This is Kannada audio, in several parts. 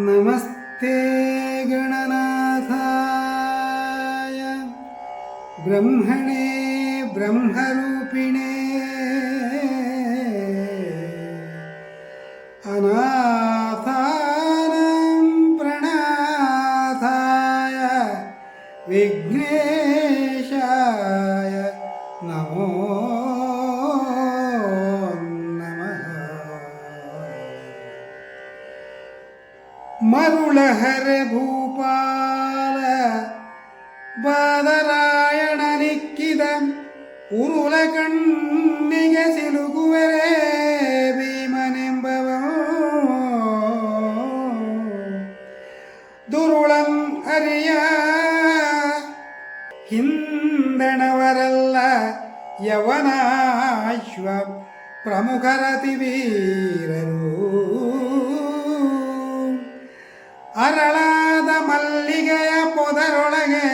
नमस्ते गणनाथाय। ब्रह्मणे ब्रह्मरूपिणे। अनाथानां प्रणाथाय विघ्नेशाय। नमो नमः ಮರುಳಹರ ಭೂಪಾಲ ಬಾದರಾಯಣ ನಿಕ್ಕಿದ ಉರುಳ ಕಣ್ಣಿಗೆ ಸಿಲುಕುವರೆ ಭೀಮನೆಂಬವ. ದುರುಳಂ ಅರಿಯ ಹಿಂದಣವರಲ್ಲ ಯವನಾಶ್ವ ಪ್ರಮುಖರತಿ ವೀರರು ಅರಳಾದ ಮಲ್ಲಿಗೆಯ ಪೊದರೊಳಗೆ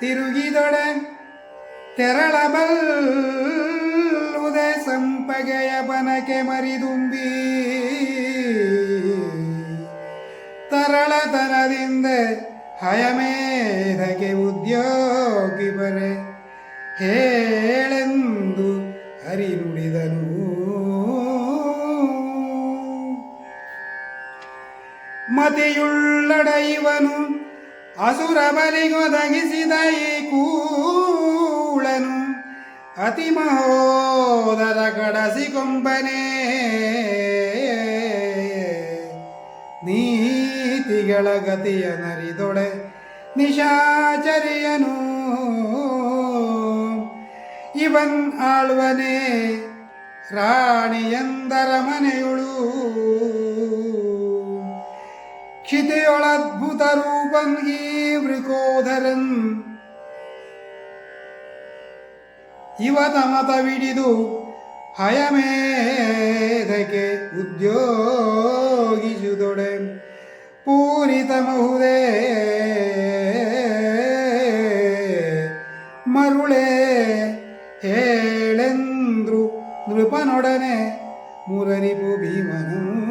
ತಿರುಗಿದೊಡೆ ತೆರಳಬಲ್ಲುದೆ ಸಂಪಗೆಯ ಬನಕೆ ಮರಿದುಂಬಿ. ತರಳತನದಿಂದ ಹಯಮೇಧಗೆ ಉದ್ಯೋಗಿ ಬರೆ ಹೇಳೆಂದು ಹರಿ ಮತಿಯುಳ್ಳಡ ಇವನು ಅಸುರ ಬಲಿಗೊದಗಿಸಿದ ಈ ಕೂಳನು. ಅತಿ ಮಹೋದರ ಕಡಸಿ ಕೊಂಬನೇ. ನೀತಿಗಳ ಗತಿಯ ನರಿದೊಡೆ ನಿಶಾಚರಿಯನು. ಇವನ್ ಆಳ್ವನೇ ರಾಣಿಯಂದರ ಮನೆಯುಳು. ಈ ವೃಕೋಧರನ್. ಇವ ತಮತವಿಡಿದು ಹಯಮೇಧಕ್ಕೆ ಉದ್ಯೋಗಿಸುದೊಡೆ. ಪೂರಿತ ಮಹುದೇ ಮರುಳೆ ಹೇಳೆಂದ್ರು ನೃಪನೊಡನೆ ಮುರರಿಪು ಭೀಮನು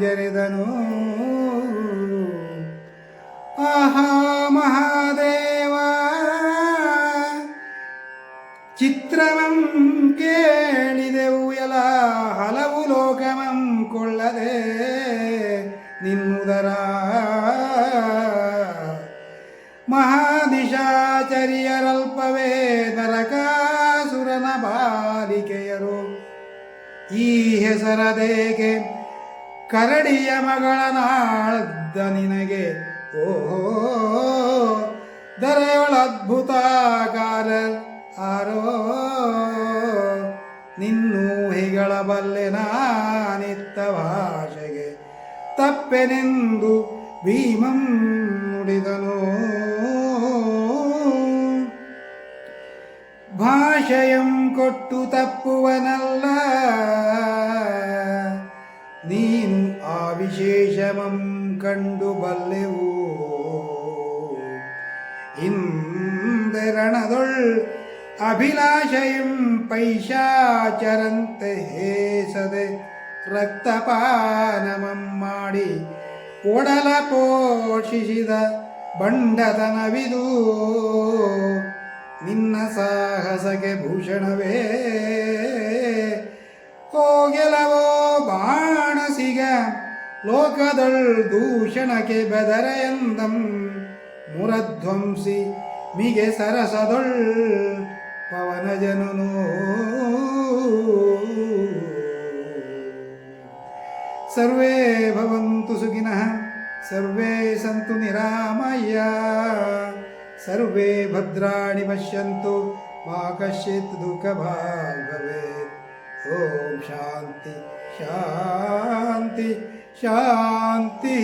ಜರೆದನು. ಆಹಾ ಮಹಾದೇವ. ಚಿತ್ರವಂ ಕೇಳಿದೆವು ಎಲ ಹಲವು ಲೋಕಮಂ ಕೊಳ್ಳದೆ ನಿನ್ನುದರ. ಮಹಾದಿಶಾಚರ್ಯರಲ್ಪವೇ ನರಕಾಸುರನ ಬಾಲಿಕೆಯರು. ಈ ಹೆಸರದೇಕೆ ಕರಡಿಯ ಮಗಳ ನಾಳ್ದ ನಿನಗೆ. ಓಹೋ ದರೆಯೊಳದ್ಭುತಾಕಾರ ಆರೋ ನಿನ್ನೂಹಿಗಳ ಬಲ್ಲೆ ನಾನಿತ್ತ ಭಾಷೆಗೆ ತಪ್ಪೆನೆಂದು ಭೀಮಂ ನುಡಿದನು. ಭಾಷೆಯಂ ಕೊಟ್ಟು ತಪ್ಪುವನಲ್ಲ. ನೀನು ಆ ವಿಶೇಷಮಂ ಕಂಡು ಬಲ್ಲೆವು ಇಂದರಣದೊಳ್ ಅಭಿಲಾಷಯಂ ಪೈಶಾಚರಂತೆ ಹೇಸದೆ ರಕ್ತಪಾನಮಂ ಮಾಡಿ ಒಡಲ ಪೋಷಿಸಿದ ಬಂಡತನವಿದು. ನಿನ್ನ ಸಾಹಸಕ್ಕೆ ಭೂಷಣವೇ. ಹೋಗೆಲವೋ ಬಾಣಸಿಗ, ಲೋಕದೊಳ್ ದೂಷಣಕ್ಕೆ ಬೆದರೆಯಂದಂ ಮುರಧ್ವಂಸಿ ಮಿಗೆ ಸರಸದೊಳ್ ಪವನ ಜನನು. ಸರ್ವೇ ಭವಂತು ಸುಖಿನಃ ಸರ್ವೇ ಸಂತು ನಿರಾಮಯ್ಯ. ಸರ್ವೇ ಭದ್ರಾಣಿ ಪಶ್ಯಂತು, ಮಾ ಕಶ್ಚಿತ್ ದುಃಖ ಭಾಗ್ ಭವೇತ್ ಓಂ ಶಾಂತಿ ಶಾಂತಿ ಶಾಂತಿ.